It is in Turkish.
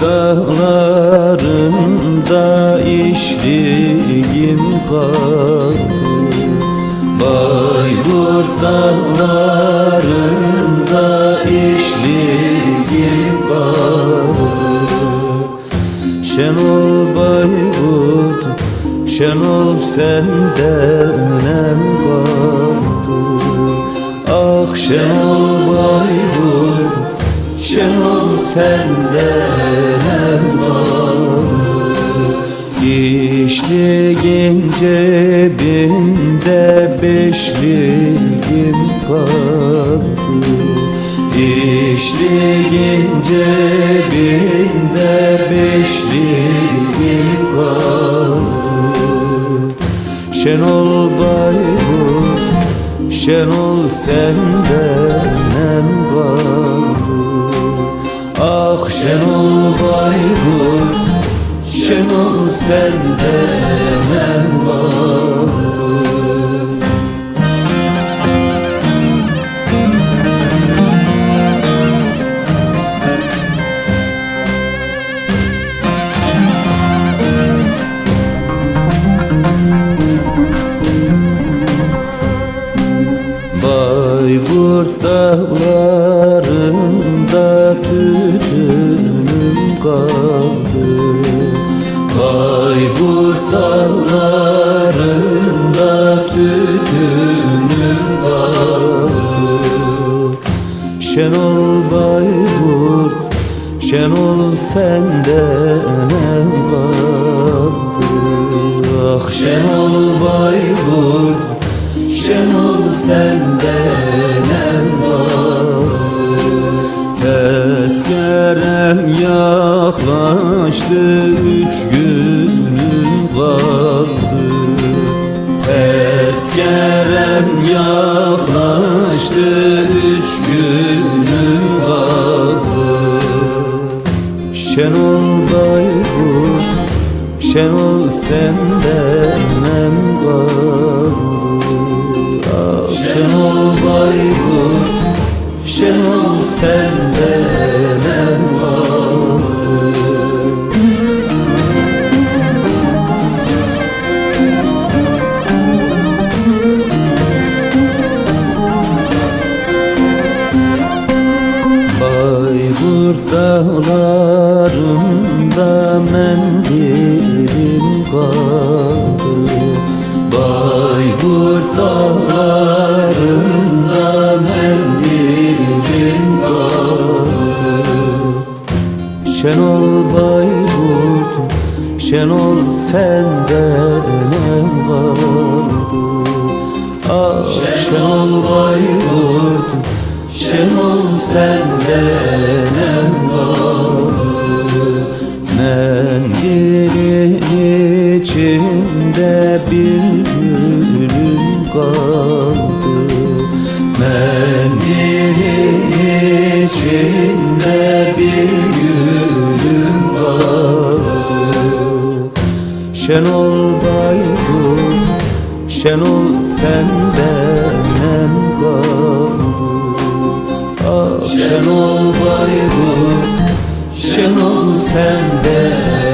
dağlarında işliğim kaldı. Bayburt dağlarında işliğim kaldı. Şen ol Bayburt, şen ol senden nem kaldı. Ah şen ol Bayburt, şen ol senden İşliğin cebinde beşliğim kaldı. İşliğin cebinde beşliğim kaldı. Şenol Bayburt, Şenol senden em kaldı. Ah Şenol Şenol senden em kaldı Bayburt dağlarında Şenol senden em kaldı Ah Şenol Bayburt, Şenol senden em kaldı Tezkerem yaklaştı üç günüm kaldı. Tezkerem yaklaştı üç günüm Şenol Bayburt, Şenol senden em kaldı. Ah Şenol Bayburt, Şenol senden em kaldı. Bayburt dağlarında Bayburt dağlarında mendilim kaldı Şenol Bayburt, Şenol senden em Şenol Baygur Şenol senden hem kaldı. Ah Şenol Baygur Şenol senden